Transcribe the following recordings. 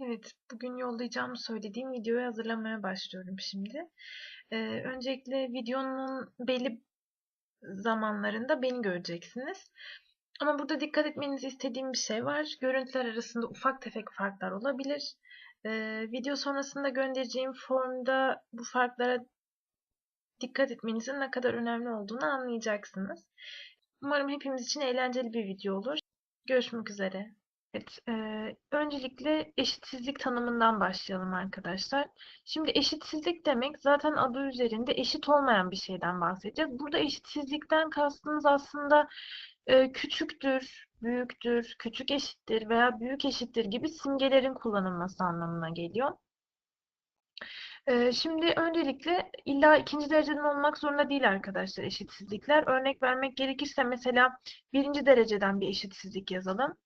Evet, bugün yollayacağımı söylediğim videoyu hazırlamaya başlıyorum şimdi. Ee, öncelikle videonun belli zamanlarında beni göreceksiniz. Ama burada dikkat etmenizi istediğim bir şey var. Görüntüler arasında ufak tefek farklar olabilir. Ee, video sonrasında göndereceğim formda bu farklara dikkat etmenizin ne kadar önemli olduğunu anlayacaksınız. Umarım hepimiz için eğlenceli bir video olur. Görüşmek üzere. Evet, eee, öncelikle eşitsizlik tanımından başlayalım arkadaşlar. Şimdi eşitsizlik demek zaten adı üzerinde eşit olmayan bir şeyden bahsedeceğiz. Burada eşitsizlikten kastımız aslında eee, küçüktür, büyüktür, küçük eşittir veya büyük eşittir gibi simgelerin kullanılması anlamına geliyor. Şimdi öncelikle illa ikinci dereceden olmak zorunda değil arkadaşlar eşitsizlikler. Örnek vermek gerekirse mesela birinci dereceden bir eşitsizlik yazalım.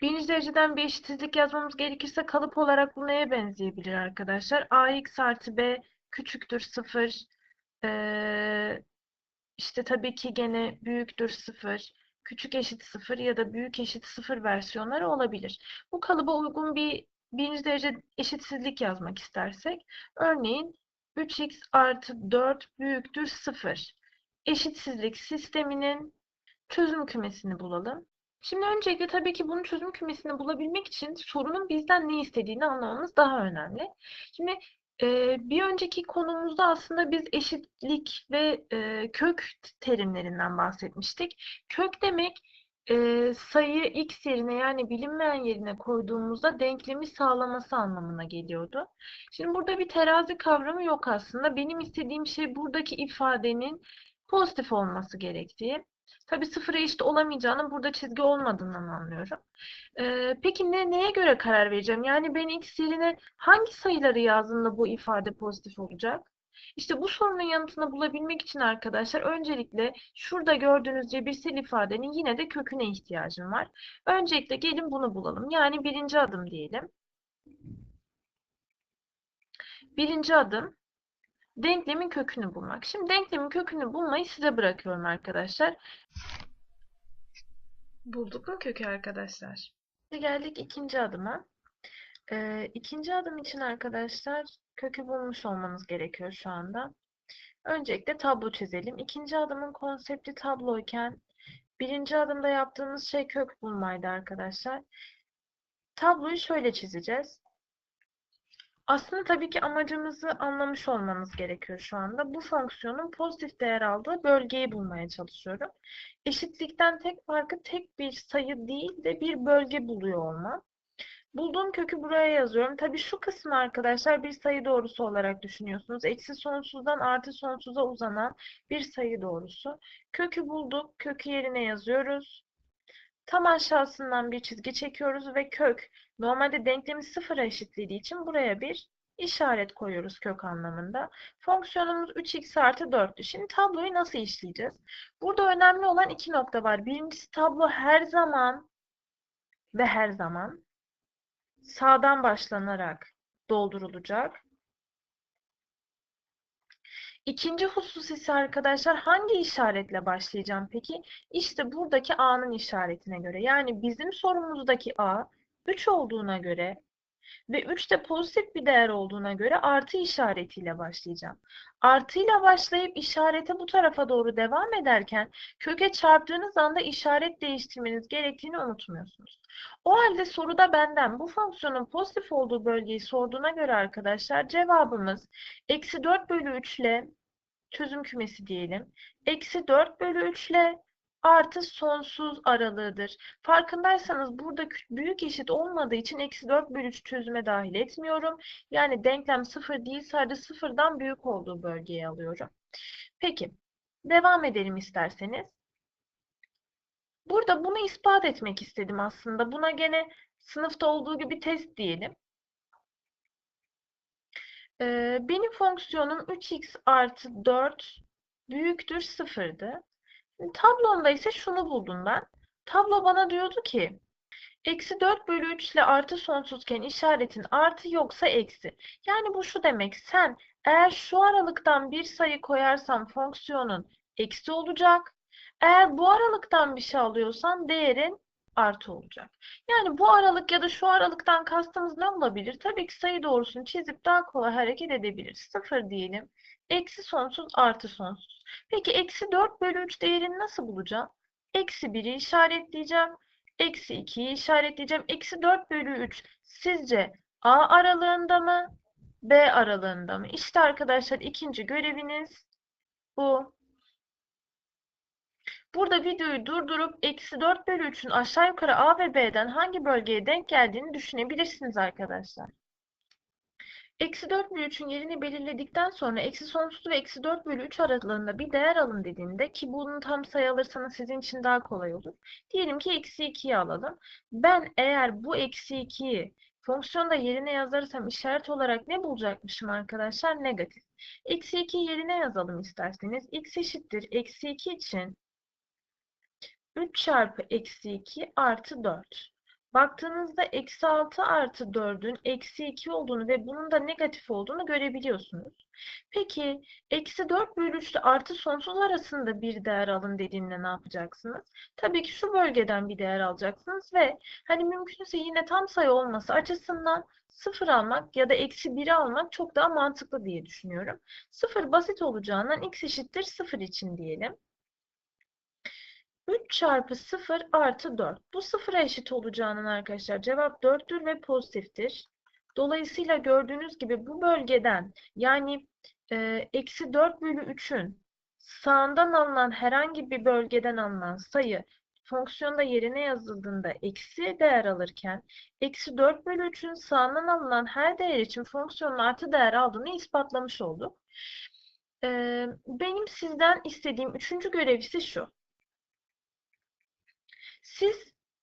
Birinci dereceden bir eşitsizlik yazmamız gerekirse kalıp olarak bu neye benzeyebilir arkadaşlar? ax artı b küçüktür 0. Ee, işte tabii ki gene büyüktür 0. Küçük eşit 0 ya da büyük eşit 0 versiyonları olabilir. Bu kalıba uygun bir birinci derece eşitsizlik yazmak istersek örneğin 3x artı 4 büyüktür 0. Eşitsizlik sisteminin çözüm kümesini bulalım. Şimdi öncelikle tabii ki bunun çözüm kümesini bulabilmek için sorunun bizden ne istediğini anlamamız daha önemli. Şimdi bir önceki konumuzda aslında biz eşitlik ve kök terimlerinden bahsetmiştik. Kök demek sayı x yerine yani bilinmeyen yerine koyduğumuzda denklemi sağlaması anlamına geliyordu. Şimdi burada bir terazi kavramı yok aslında. Benim istediğim şey buradaki ifadenin pozitif olması gerektiği. Tabii sıfıra eşit olamayacağını burada çizgi olmadığından anlıyorum. Ee, peki ne neye göre karar vereceğim? Yani ben x yerine hangi sayıları yazdığımda bu ifade pozitif olacak? İşte bu sorunun yanıtını bulabilmek için arkadaşlar öncelikle şurada gördüğünüz cebirsel ifadenin yine de köküne ihtiyacım var. Öncelikle gelin bunu bulalım. Yani birinci adım diyelim. Birinci adım denklemin kökünü bulmak. Şimdi denklemin kökünü bulmayı size bırakıyorum arkadaşlar. Bulduk mu kökü arkadaşlar? Geldik ikinci adıma. Ee, ikinci adım için arkadaşlar kökü bulmuş olmanız gerekiyor şu anda. Öncelikle tablo çizelim. İkinci adımın konsepti tabloyken birinci adımda yaptığımız şey kök bulmaydı arkadaşlar. Tabloyu şöyle çizeceğiz. Aslında tabii ki amacımızı anlamış olmanız gerekiyor şu anda. Bu fonksiyonun pozitif değer aldığı bölgeyi bulmaya çalışıyorum. Eşitlikten tek farkı tek bir sayı değil de bir bölge buluyor olmam. Bulduğum kökü buraya yazıyorum. Tabii şu kısmı arkadaşlar bir sayı doğrusu olarak düşünüyorsunuz. Eksi sonsuzdan artı sonsuza uzanan bir sayı doğrusu. Kökü bulduk. Kökü yerine yazıyoruz. Tam aşağısından bir çizgi çekiyoruz ve kök normalde denklemi sıfıra eşitlediği için buraya bir işaret koyuyoruz kök anlamında. Fonksiyonumuz 3x artı 4'tü. Şimdi tabloyu nasıl işleyeceğiz? Burada önemli olan iki nokta var. Birincisi tablo her zaman ve her zaman sağdan başlanarak doldurulacak. İkinci husus ise arkadaşlar hangi işaretle başlayacağım peki? İşte buradaki A'nın işaretine göre. Yani bizim sorumuzdaki A 3 olduğuna göre ve 3 de pozitif bir değer olduğuna göre artı işaretiyle başlayacağım. Artıyla başlayıp işarete bu tarafa doğru devam ederken köke çarptığınız anda işaret değiştirmeniz gerektiğini unutmuyorsunuz. O halde soruda benden bu fonksiyonun pozitif olduğu bölgeyi sorduğuna göre arkadaşlar cevabımız eksi 4 bölü 3 ile çözüm kümesi diyelim. Eksi 4 bölü 3 ile artı sonsuz aralığıdır. Farkındaysanız burada büyük eşit olmadığı için eksi 4 bölü 3 çözüme dahil etmiyorum. Yani denklem 0 değil sadece 0'dan büyük olduğu bölgeye alıyorum. Peki devam edelim isterseniz. Burada bunu ispat etmek istedim aslında. Buna gene sınıfta olduğu gibi test diyelim. Ee, benim fonksiyonum 3x artı 4 büyüktür 0'dı. Tablomda ise şunu buldum ben. Tablo bana diyordu ki eksi 4 bölü 3 ile artı sonsuzken işaretin artı yoksa eksi. Yani bu şu demek sen eğer şu aralıktan bir sayı koyarsan fonksiyonun eksi olacak. Eğer bu aralıktan bir şey alıyorsan değerin artı olacak. Yani bu aralık ya da şu aralıktan kastımız ne olabilir? Tabii ki sayı doğrusunu çizip daha kolay hareket edebiliriz. 0 diyelim. Eksi sonsuz artı sonsuz. Peki eksi 4 bölü 3 değerini nasıl bulacağım? Eksi 1'i işaretleyeceğim. Eksi 2'yi işaretleyeceğim. Eksi 4 bölü 3 sizce A aralığında mı? B aralığında mı? İşte arkadaşlar ikinci göreviniz bu. Burada videoyu durdurup eksi 4 bölü 3'ün aşağı yukarı A ve B'den hangi bölgeye denk geldiğini düşünebilirsiniz arkadaşlar. Eksi 4 bölü 3'ün yerini belirledikten sonra eksi sonsuz ve eksi 4 bölü 3 aralığında bir değer alın dediğinde ki bunu tam sayı alırsanız sizin için daha kolay olur. Diyelim ki eksi 2'yi alalım. Ben eğer bu eksi 2'yi fonksiyonda yerine yazarsam işaret olarak ne bulacakmışım arkadaşlar? Negatif. Eksi 2'yi yerine yazalım isterseniz. x eşittir. Eksi 2 için 3 çarpı eksi 2 artı 4. Baktığınızda eksi 6 artı 4'ün eksi 2 olduğunu ve bunun da negatif olduğunu görebiliyorsunuz. Peki eksi 4 bölü 3 ile artı sonsuz arasında bir değer alın dediğinde ne yapacaksınız? Tabii ki şu bölgeden bir değer alacaksınız ve hani mümkünse yine tam sayı olması açısından 0 almak ya da eksi 1'i almak çok daha mantıklı diye düşünüyorum. 0 basit olacağından x eşittir 0 için diyelim. 3 çarpı 0 artı 4. Bu sıfıra eşit olacağının arkadaşlar cevap 4'tür ve pozitiftir. Dolayısıyla gördüğünüz gibi bu bölgeden yani e, eksi 4 bölü 3'ün sağından alınan herhangi bir bölgeden alınan sayı fonksiyonda yerine yazıldığında eksi değer alırken eksi 4 bölü 3'ün sağından alınan her değer için fonksiyonun artı değer aldığını ispatlamış olduk. E, benim sizden istediğim üçüncü görev ise şu. Siz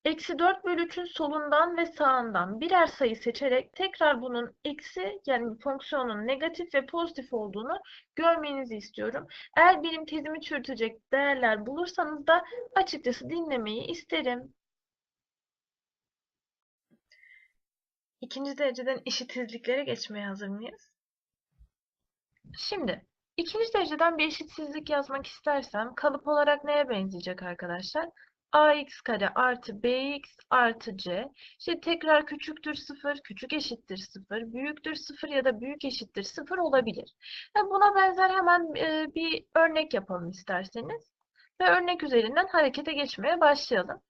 eksi 4 bölü 3'ün solundan ve sağından birer sayı seçerek tekrar bunun eksi yani fonksiyonun negatif ve pozitif olduğunu görmenizi istiyorum. Eğer benim tezimi çürütecek değerler bulursanız da açıkçası dinlemeyi isterim. İkinci dereceden eşitsizliklere geçmeye hazır mıyız? Şimdi ikinci dereceden bir eşitsizlik yazmak istersem kalıp olarak neye benzeyecek arkadaşlar? Ax kare artı bx artı c. İşte tekrar küçüktür 0, küçük eşittir 0, büyüktür 0 ya da büyük eşittir 0 olabilir. Yani buna benzer hemen e, bir örnek yapalım isterseniz. Ve örnek üzerinden harekete geçmeye başlayalım.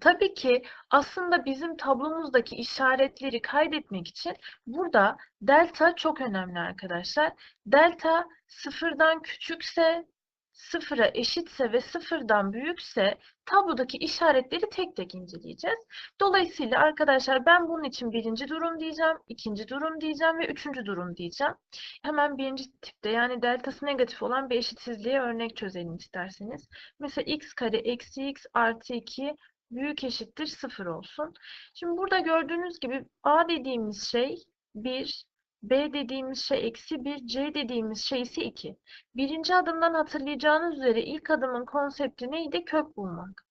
Tabii ki aslında bizim tablomuzdaki işaretleri kaydetmek için burada delta çok önemli arkadaşlar. Delta sıfırdan küçükse sıfıra eşitse ve sıfırdan büyükse tablodaki işaretleri tek tek inceleyeceğiz. Dolayısıyla arkadaşlar ben bunun için birinci durum diyeceğim, ikinci durum diyeceğim ve üçüncü durum diyeceğim. Hemen birinci tipte yani deltası negatif olan bir eşitsizliğe örnek çözelim isterseniz. Mesela x kare eksi x artı 2 büyük eşittir 0 olsun. Şimdi burada gördüğünüz gibi a dediğimiz şey 1, B dediğimiz şey eksi 1, C dediğimiz şey ise 2. Birinci adımdan hatırlayacağınız üzere ilk adımın konsepti neydi? Kök bulmak.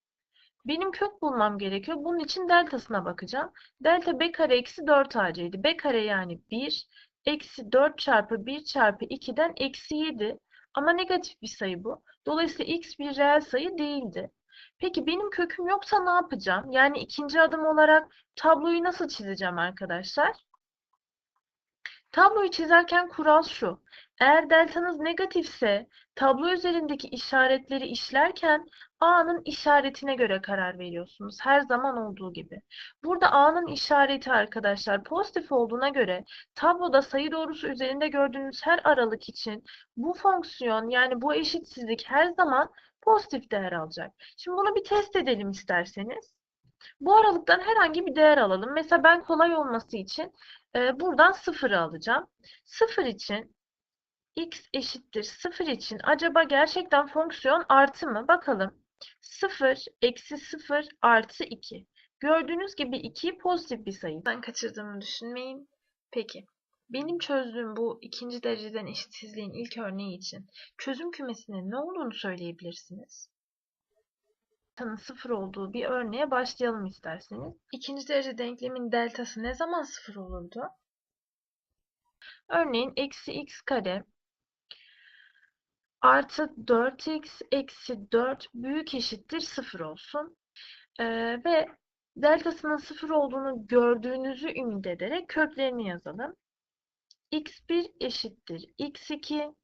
Benim kök bulmam gerekiyor. Bunun için deltasına bakacağım. Delta B kare eksi 4AC'ydi. B kare yani 1 eksi 4 çarpı 1 çarpı 2'den eksi 7. Ama negatif bir sayı bu. Dolayısıyla x bir reel sayı değildi. Peki benim köküm yoksa ne yapacağım? Yani ikinci adım olarak tabloyu nasıl çizeceğim arkadaşlar? Tabloyu çizerken kural şu. Eğer deltanız negatifse tablo üzerindeki işaretleri işlerken A'nın işaretine göre karar veriyorsunuz. Her zaman olduğu gibi. Burada A'nın işareti arkadaşlar pozitif olduğuna göre tabloda sayı doğrusu üzerinde gördüğünüz her aralık için bu fonksiyon yani bu eşitsizlik her zaman pozitif değer alacak. Şimdi bunu bir test edelim isterseniz. Bu aralıktan herhangi bir değer alalım. Mesela ben kolay olması için e, buradan 0'ı alacağım. 0 için x eşittir 0 için acaba gerçekten fonksiyon artı mı? Bakalım. 0 eksi 0 artı 2. Gördüğünüz gibi 2 pozitif bir sayı. Ben kaçırdığımı düşünmeyin. Peki. Benim çözdüğüm bu ikinci dereceden eşitsizliğin ilk örneği için çözüm kümesinin ne olduğunu söyleyebilirsiniz delta'nın sıfır olduğu bir örneğe başlayalım isterseniz. İkinci derece denklemin deltası ne zaman sıfır olurdu? Örneğin eksi x kare artı 4x eksi 4 büyük eşittir 0 olsun. Ee, ve deltasının sıfır olduğunu gördüğünüzü ümit ederek köklerini yazalım. x1 eşittir x2.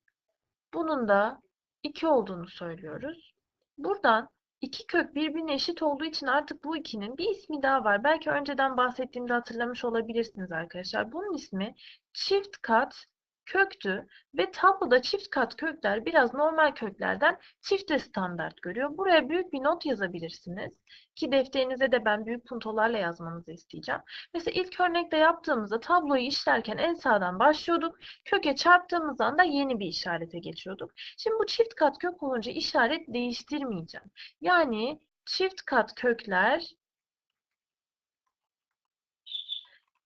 Bunun da 2 olduğunu söylüyoruz. Buradan iki kök birbirine eşit olduğu için artık bu ikinin bir ismi daha var. Belki önceden bahsettiğimde hatırlamış olabilirsiniz arkadaşlar. Bunun ismi çift kat köktü ve tabloda çift kat kökler biraz normal köklerden çifte standart görüyor. Buraya büyük bir not yazabilirsiniz. Ki defterinize de ben büyük puntolarla yazmanızı isteyeceğim. Mesela ilk örnekte yaptığımızda tabloyu işlerken en sağdan başlıyorduk. Köke çarptığımız anda yeni bir işarete geçiyorduk. Şimdi bu çift kat kök olunca işaret değiştirmeyeceğim. Yani çift kat kökler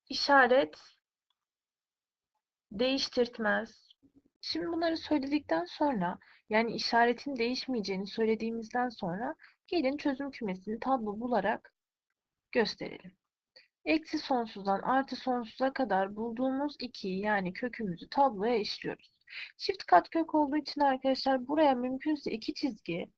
işaret değiştirtmez. Şimdi bunları söyledikten sonra yani işaretin değişmeyeceğini söylediğimizden sonra gelin çözüm kümesini tablo bularak gösterelim. Eksi sonsuzdan artı sonsuza kadar bulduğumuz 2'yi yani kökümüzü tabloya işliyoruz. Çift kat kök olduğu için arkadaşlar buraya mümkünse iki çizgi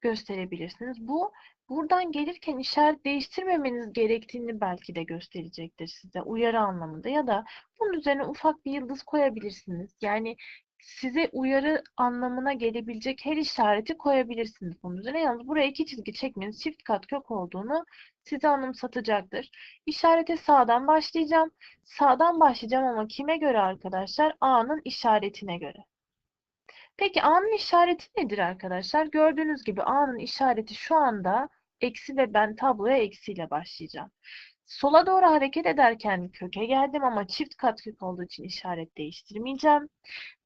gösterebilirsiniz. Bu buradan gelirken işaret değiştirmemeniz gerektiğini belki de gösterecektir size uyarı anlamında ya da bunun üzerine ufak bir yıldız koyabilirsiniz. Yani size uyarı anlamına gelebilecek her işareti koyabilirsiniz bunun üzerine. Yalnız buraya iki çizgi çekmeniz çift kat kök olduğunu size anımsatacaktır. İşarete sağdan başlayacağım. Sağdan başlayacağım ama kime göre arkadaşlar? A'nın işaretine göre. Peki A'nın işareti nedir arkadaşlar? Gördüğünüz gibi A'nın işareti şu anda eksi ve ben tabloya eksiyle başlayacağım. Sola doğru hareket ederken köke geldim ama çift katkök olduğu için işaret değiştirmeyeceğim.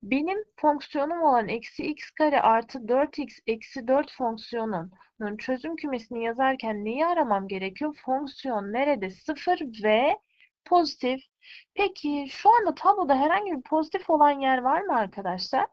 Benim fonksiyonum olan eksi x kare artı 4x eksi 4 fonksiyonunun çözüm kümesini yazarken neyi aramam gerekiyor? Fonksiyon nerede? Sıfır ve pozitif. Peki şu anda tabloda herhangi bir pozitif olan yer var mı arkadaşlar?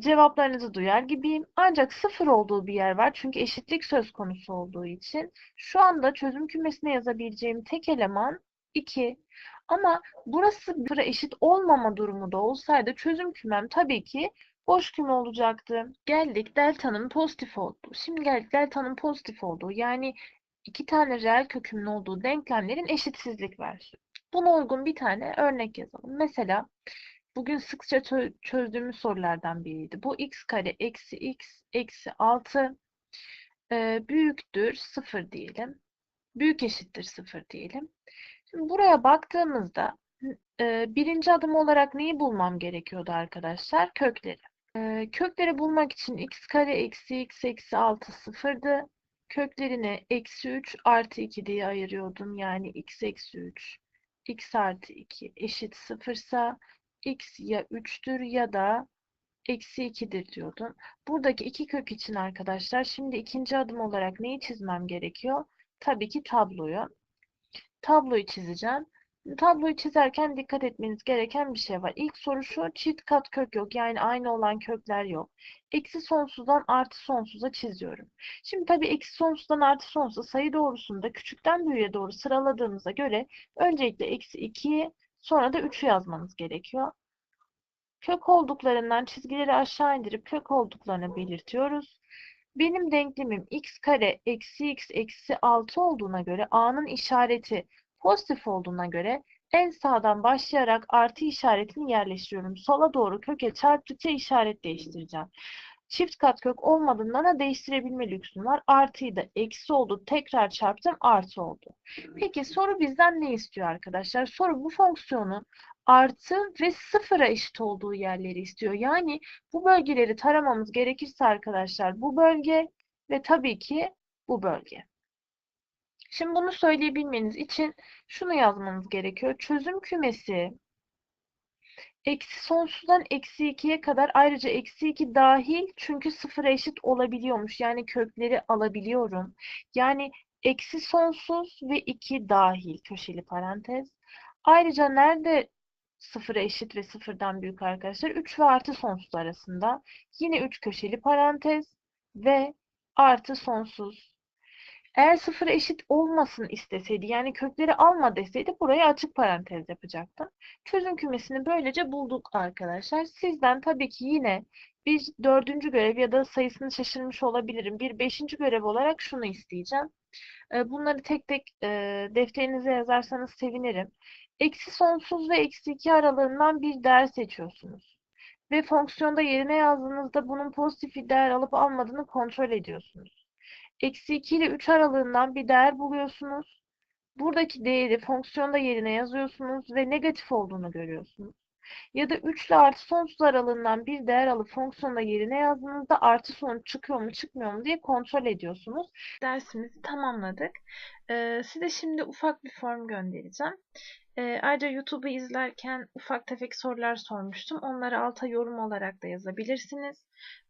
Cevaplarınızı duyar gibiyim. Ancak sıfır olduğu bir yer var. Çünkü eşitlik söz konusu olduğu için. Şu anda çözüm kümesine yazabileceğim tek eleman 2. Ama burası sıfıra eşit olmama durumu da olsaydı çözüm kümem tabii ki boş küme olacaktı. Geldik delta'nın pozitif olduğu. Şimdi geldik delta'nın pozitif olduğu. Yani iki tane reel kökümün olduğu denklemlerin eşitsizlik versiyonu. Buna uygun bir tane örnek yazalım. Mesela bugün sıkça çözdüğümüz sorulardan biriydi. Bu x kare eksi x eksi 6 e, büyüktür 0 diyelim. Büyük eşittir 0 diyelim. Şimdi buraya baktığımızda e, birinci adım olarak neyi bulmam gerekiyordu arkadaşlar? Kökleri. E, kökleri bulmak için x kare eksi x eksi 6 sıfırdı. Köklerine eksi 3 artı 2 diye ayırıyordum. Yani x eksi 3 x artı 2 eşit sıfırsa x ya 3'tür ya da eksi 2'dir diyordum. Buradaki iki kök için arkadaşlar şimdi ikinci adım olarak neyi çizmem gerekiyor? Tabii ki tabloyu. Tabloyu çizeceğim. Tabloyu çizerken dikkat etmeniz gereken bir şey var. İlk soru şu, çift kat kök yok. Yani aynı olan kökler yok. Eksi sonsuzdan artı sonsuza çiziyorum. Şimdi tabii eksi sonsuzdan artı sonsuza sayı doğrusunda küçükten büyüğe doğru sıraladığımıza göre öncelikle eksi 2'yi sonra da 3'ü yazmanız gerekiyor. Kök olduklarından çizgileri aşağı indirip kök olduklarını belirtiyoruz. Benim denklemim x kare eksi x eksi 6 olduğuna göre a'nın işareti pozitif olduğuna göre en sağdan başlayarak artı işaretini yerleştiriyorum. Sola doğru köke çarptıkça işaret değiştireceğim. Çift kat kök olmadığından da değiştirebilme lüksüm var. Artıyı da eksi oldu. Tekrar çarptım artı oldu. Peki soru bizden ne istiyor arkadaşlar? Soru bu fonksiyonun artı ve sıfıra eşit olduğu yerleri istiyor. Yani bu bölgeleri taramamız gerekirse arkadaşlar bu bölge ve tabii ki bu bölge. Şimdi bunu söyleyebilmeniz için şunu yazmanız gerekiyor. Çözüm kümesi eksi sonsuzdan eksi 2'ye kadar ayrıca eksi 2 dahil çünkü sıfıra eşit olabiliyormuş. Yani kökleri alabiliyorum. Yani eksi sonsuz ve 2 dahil köşeli parantez. Ayrıca nerede sıfıra eşit ve sıfırdan büyük arkadaşlar? 3 ve artı sonsuz arasında. Yine 3 köşeli parantez ve artı sonsuz. Eğer sıfıra eşit olmasın isteseydi yani kökleri alma deseydi buraya açık parantez yapacaktım. Çözüm kümesini böylece bulduk arkadaşlar. Sizden tabii ki yine Bir dördüncü görev ya da sayısını şaşırmış olabilirim. Bir beşinci görev olarak şunu isteyeceğim. E, bunları tek tek e, defterinize yazarsanız sevinirim. Eksi sonsuz ve eksi 2 aralığından bir değer seçiyorsunuz. Ve fonksiyonda yerine yazdığınızda bunun pozitif bir değer alıp almadığını kontrol ediyorsunuz. Eksi 2 ile 3 aralığından bir değer buluyorsunuz. Buradaki değeri fonksiyonda yerine yazıyorsunuz ve negatif olduğunu görüyorsunuz. Ya da 3 ile artı sonsuz aralığından bir değer alıp fonksiyonda yerine yazdığınızda artı sonuç çıkıyor mu çıkmıyor mu diye kontrol ediyorsunuz. Dersimizi tamamladık. Ee, size şimdi ufak bir form göndereceğim. Ee, ayrıca YouTube'u izlerken ufak tefek sorular sormuştum. Onları alta yorum olarak da yazabilirsiniz.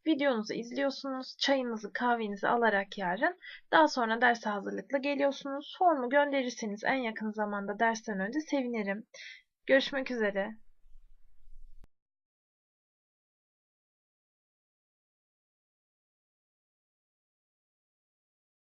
Videonuzu izliyorsunuz, çayınızı, kahvenizi alarak yarın. Daha sonra derse hazırlıklı geliyorsunuz. Formu gönderirseniz en yakın zamanda dersten önce sevinirim. Görüşmek üzere.